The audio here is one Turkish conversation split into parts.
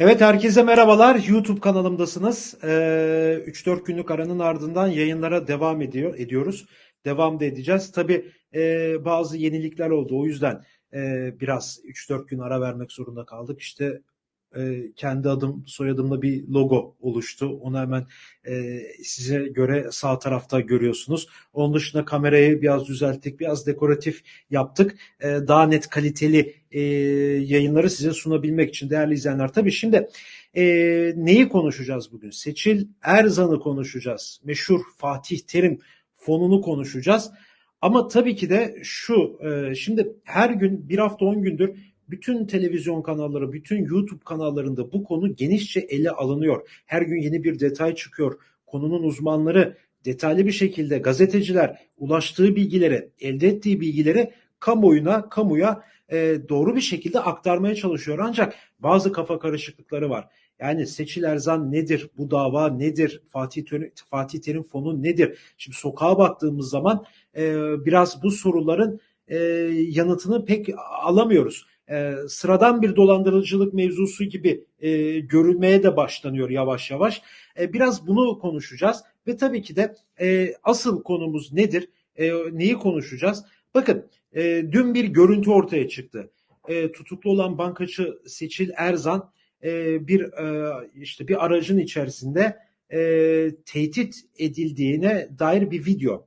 Evet herkese merhabalar. YouTube kanalımdasınız. Ee, 3-4 günlük aranın ardından yayınlara devam ediyor ediyoruz. Devam da edeceğiz. Tabii e, bazı yenilikler oldu. O yüzden e, biraz 3-4 gün ara vermek zorunda kaldık. İşte e, kendi adım soyadımla bir logo oluştu. Onu hemen e, size göre sağ tarafta görüyorsunuz. Onun dışında kamerayı biraz düzelttik, biraz dekoratif yaptık. E, daha net kaliteli e, yayınları size sunabilmek için değerli izleyenler. Tabii şimdi e, neyi konuşacağız bugün? Seçil Erzan'ı konuşacağız. Meşhur Fatih Terim fonunu konuşacağız. Ama tabii ki de şu, e, şimdi her gün bir hafta on gündür bütün televizyon kanalları, bütün YouTube kanallarında bu konu genişçe ele alınıyor. Her gün yeni bir detay çıkıyor. Konunun uzmanları detaylı bir şekilde gazeteciler ulaştığı bilgileri, elde ettiği bilgileri kamuoyuna, kamuya e, doğru bir şekilde aktarmaya çalışıyor. Ancak bazı kafa karışıklıkları var. Yani Seçil Erzan nedir? Bu dava nedir? Fatih Terim, Fatih Terim fonu nedir? Şimdi sokağa baktığımız zaman e, biraz bu soruların e, yanıtını pek alamıyoruz e, sıradan bir dolandırıcılık mevzusu gibi e, görülmeye de başlanıyor yavaş yavaş. E, biraz bunu konuşacağız ve tabii ki de e, asıl konumuz nedir? E, neyi konuşacağız? Bakın e, dün bir görüntü ortaya çıktı. E, tutuklu olan bankacı Seçil Erzan e, bir e, işte bir aracın içerisinde e, tehdit edildiğine dair bir video.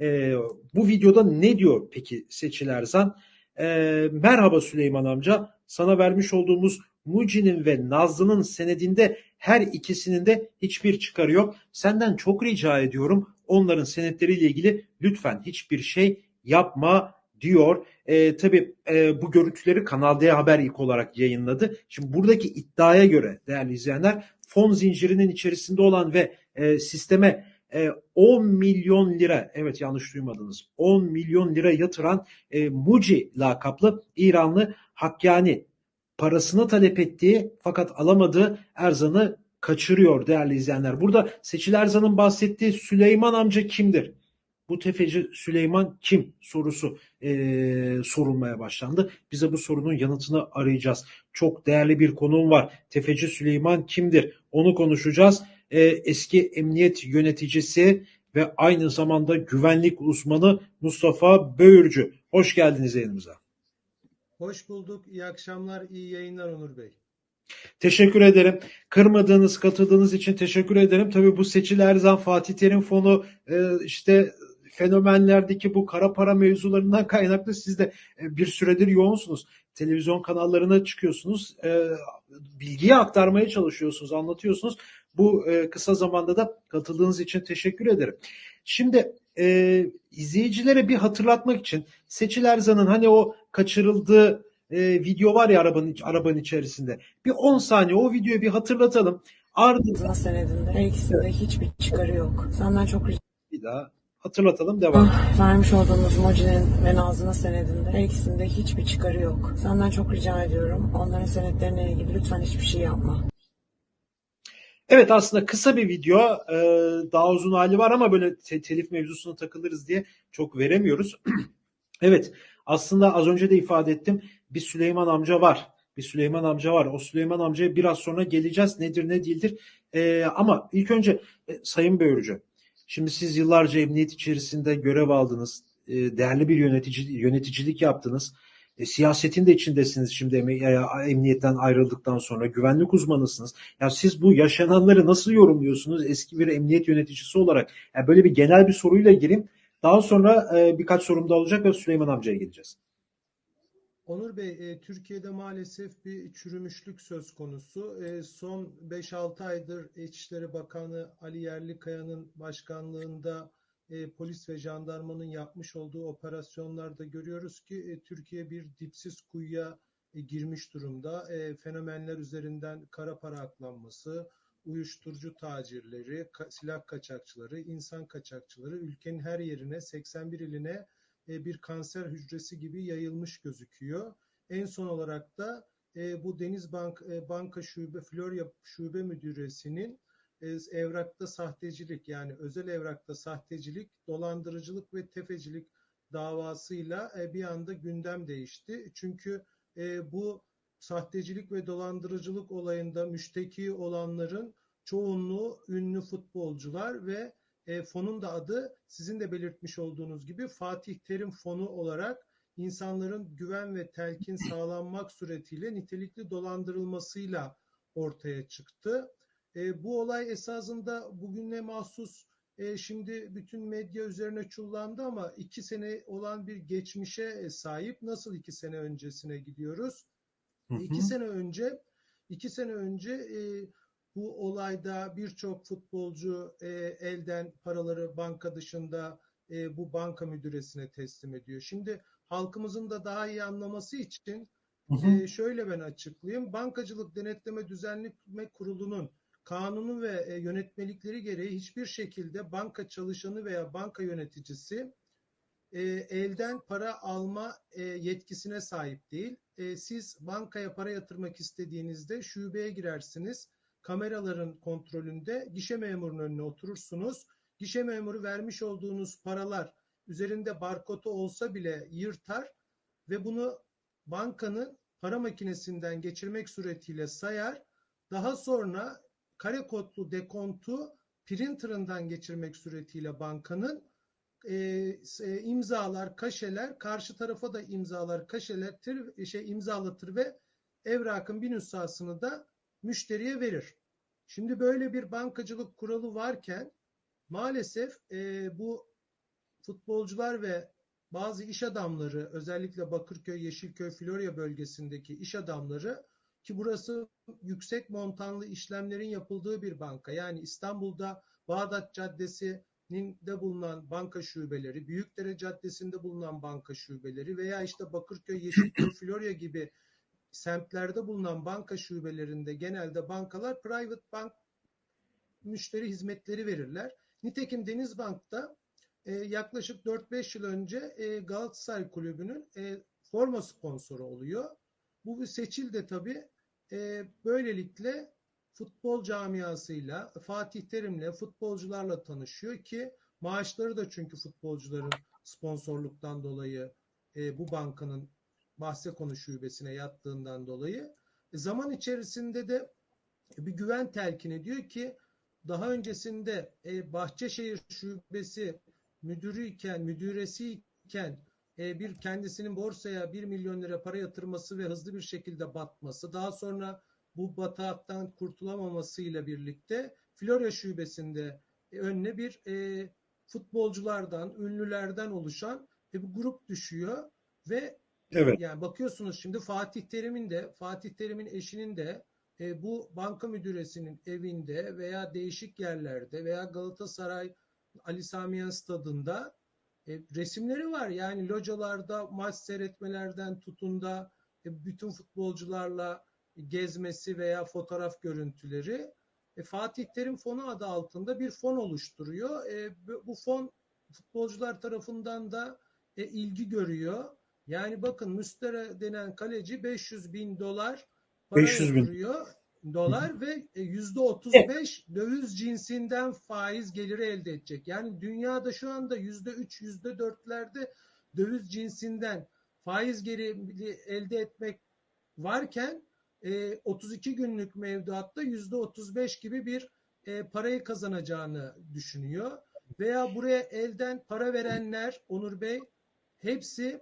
E, bu videoda ne diyor peki Seçil Erzan? E, merhaba Süleyman amca. Sana vermiş olduğumuz Muci'nin ve Nazlı'nın senedinde her ikisinin de hiçbir çıkarı yok. Senden çok rica ediyorum onların senetleriyle ilgili lütfen hiçbir şey yapma diyor. E, tabii e, bu görüntüleri Kanal D Haber ilk olarak yayınladı. Şimdi buradaki iddiaya göre değerli izleyenler fon zincirinin içerisinde olan ve e, sisteme 10 e, milyon lira evet yanlış duymadınız 10 milyon lira yatıran e, Muci lakaplı İranlı Hakkani parasını talep ettiği fakat alamadığı Erzan'ı kaçırıyor değerli izleyenler. Burada Seçil Erzan'ın bahsettiği Süleyman amca kimdir? Bu tefeci Süleyman kim sorusu e, sorulmaya başlandı. Bize bu sorunun yanıtını arayacağız. Çok değerli bir konum var. Tefeci Süleyman kimdir? Onu konuşacağız e, eski emniyet yöneticisi ve aynı zamanda güvenlik uzmanı Mustafa Böğürcü. Hoş geldiniz yayınımıza. Hoş bulduk. İyi akşamlar, iyi yayınlar Onur Bey. Teşekkür ederim. Kırmadığınız, katıldığınız için teşekkür ederim. Tabii bu Seçil Erzan, Fatih Terim fonu e, işte fenomenlerdeki bu kara para mevzularından kaynaklı siz de e, bir süredir yoğunsunuz. Televizyon kanallarına çıkıyorsunuz. E, bilgiyi aktarmaya çalışıyorsunuz, anlatıyorsunuz. Bu e, kısa zamanda da katıldığınız için teşekkür ederim. Şimdi e, izleyicilere bir hatırlatmak için Seçil Erzan'ın hani o kaçırıldığı e, video var ya arabanın arabanın içerisinde. Bir 10 saniye o videoyu bir hatırlatalım. Ardından senedinde her ikisinde hiçbir çıkarı yok. Senden çok rica bir daha hatırlatalım devam. Ah, vermiş olduğumuz Moji'nin ve Nazlı'nın senedinde her ikisinde hiçbir çıkarı yok. Senden çok rica ediyorum. Onların senetlerine ilgili lütfen hiçbir şey yapma. Evet aslında kısa bir video e, daha uzun hali var ama böyle te- telif mevzusuna takılırız diye çok veremiyoruz. evet aslında az önce de ifade ettim bir Süleyman amca var. Bir Süleyman amca var. O Süleyman amcaya biraz sonra geleceğiz. Nedir ne değildir. E, ama ilk önce e, Sayın Böğürcü. Şimdi siz yıllarca emniyet içerisinde görev aldınız. E, değerli bir yönetici, yöneticilik yaptınız. E, siyasetin de içindesiniz şimdi emniyetten ayrıldıktan sonra güvenlik uzmanısınız. Ya siz bu yaşananları nasıl yorumluyorsunuz eski bir emniyet yöneticisi olarak? Yani böyle bir genel bir soruyla gireyim. Daha sonra e, birkaç sorum da olacak ve Süleyman amcaya geleceğiz. Onur Bey, e, Türkiye'de maalesef bir çürümüşlük söz konusu. E, son 5-6 aydır İçişleri Bakanı Ali Yerlikaya'nın başkanlığında e, polis ve jandarmanın yapmış olduğu operasyonlarda görüyoruz ki e, Türkiye bir dipsiz kuyuya e, girmiş durumda. E, fenomenler üzerinden kara para aklanması, uyuşturucu tacirleri, ka silah kaçakçıları, insan kaçakçıları ülkenin her yerine 81 iline e, bir kanser hücresi gibi yayılmış gözüküyor. En son olarak da e, bu Deniz Bank e, Banka Şube Florya Şube Müdüresi'nin evrakta sahtecilik yani özel evrakta sahtecilik, dolandırıcılık ve tefecilik davasıyla e, bir anda gündem değişti. Çünkü e, bu sahtecilik ve dolandırıcılık olayında müşteki olanların çoğunluğu ünlü futbolcular ve e, fonun da adı sizin de belirtmiş olduğunuz gibi Fatih Terim Fonu olarak insanların güven ve telkin sağlanmak suretiyle nitelikli dolandırılmasıyla ortaya çıktı. E, bu olay esasında bugüne mahsus e, şimdi bütün medya üzerine çullandı ama iki sene olan bir geçmişe e, sahip. Nasıl iki sene öncesine gidiyoruz? Hı hı. İki sene önce iki sene önce e, bu olayda birçok futbolcu e, elden paraları banka dışında e, bu banka müdüresine teslim ediyor. Şimdi halkımızın da daha iyi anlaması için Hı hı. e, şöyle ben açıklayayım. Bankacılık Denetleme Düzenleme Kurulu'nun kanunu ve e, yönetmelikleri gereği hiçbir şekilde banka çalışanı veya banka yöneticisi e, elden para alma e, yetkisine sahip değil. Siz bankaya para yatırmak istediğinizde şubeye girersiniz. Kameraların kontrolünde gişe memurunun önüne oturursunuz. Gişe memuru vermiş olduğunuz paralar üzerinde barkodu olsa bile yırtar ve bunu bankanın para makinesinden geçirmek suretiyle sayar. Daha sonra kare kodlu dekontu printerından geçirmek suretiyle bankanın e, e, imzalar, kaşeler, karşı tarafa da imzalar, kaşeler şey imzalatır ve evrakın bir nüshasını da müşteriye verir. Şimdi böyle bir bankacılık kuralı varken maalesef e, bu futbolcular ve bazı iş adamları özellikle Bakırköy, Yeşilköy, Florya bölgesindeki iş adamları ki burası yüksek montanlı işlemlerin yapıldığı bir banka. Yani İstanbul'da Bağdat Caddesi'nin de bulunan banka şubeleri, Büyükdere Caddesi'nde bulunan banka şubeleri veya işte Bakırköy, Yeşilköy, Florya gibi semtlerde bulunan banka şubelerinde genelde bankalar private bank müşteri hizmetleri verirler. Nitekim Denizbank'ta e, yaklaşık 4-5 yıl önce e, Galatasaray Kulübü'nün e, forma sponsoru oluyor. Bu seçil de tabii e, böylelikle futbol camiasıyla, Fatih Terim'le, futbolcularla tanışıyor ki maaşları da çünkü futbolcuların sponsorluktan dolayı e, bu bankanın bahse konu şubesine yattığından dolayı. E, zaman içerisinde de bir güven telkin ediyor ki daha öncesinde e, Bahçeşehir şubesi müdürüyken, müdüresiyken e, bir kendisinin borsaya 1 milyon lira para yatırması ve hızlı bir şekilde batması, daha sonra bu bataktan kurtulamamasıyla birlikte Florya şubesinde e, önüne bir e, futbolculardan, ünlülerden oluşan e, bir grup düşüyor ve Evet. yani bakıyorsunuz şimdi Fatih Terim'in de Fatih Terim'in eşinin de e, bu banka müdüresinin evinde veya değişik yerlerde veya Galatasaray Ali Sami Yen stadında e, resimleri var. Yani localarda maç seyretmelerden tutun da e, bütün futbolcularla gezmesi veya fotoğraf görüntüleri. E, Fatih Terim fonu adı altında bir fon oluşturuyor. E, bu fon futbolcular tarafından da e, ilgi görüyor. Yani bakın Müstera denen kaleci 500 bin dolar para 500 bin. yatırıyor dolar ve e, yüzde 35 döviz cinsinden faiz geliri elde edecek. Yani dünyada şu anda yüzde 3 yüzde 4'lerde döviz cinsinden faiz geliri elde etmek varken e, 32 günlük mevduatta yüzde 35 gibi bir e, parayı kazanacağını düşünüyor. Veya buraya elden para verenler Onur Bey hepsi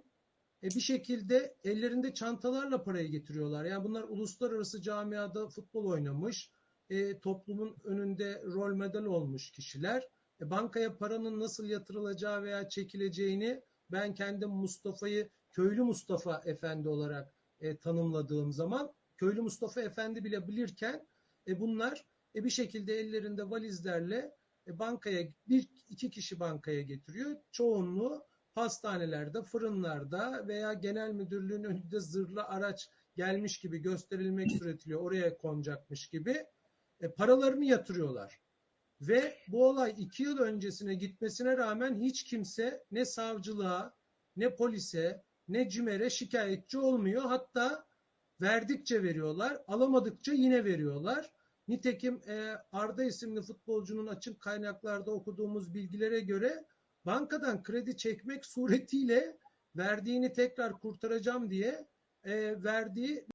e, bir şekilde ellerinde çantalarla parayı getiriyorlar. Yani bunlar uluslararası camiada futbol oynamış, e, toplumun önünde rol model olmuş kişiler. E, bankaya paranın nasıl yatırılacağı veya çekileceğini ben kendim Mustafa'yı köylü Mustafa Efendi olarak e, tanımladığım zaman köylü Mustafa Efendi bile bilirken e, bunlar e, bir şekilde ellerinde valizlerle e, bankaya bir iki kişi bankaya getiriyor. Çoğunluğu hastanelerde, fırınlarda veya genel müdürlüğün önünde zırhlı araç gelmiş gibi gösterilmek suretiyle oraya konacakmış gibi e, paralarını yatırıyorlar. Ve bu olay iki yıl öncesine gitmesine rağmen hiç kimse ne savcılığa, ne polise, ne CİMER'e şikayetçi olmuyor. Hatta verdikçe veriyorlar, alamadıkça yine veriyorlar. Nitekim e, Arda isimli futbolcunun açık kaynaklarda okuduğumuz bilgilere göre bankadan kredi çekmek suretiyle verdiğini tekrar kurtaracağım diye e, verdiği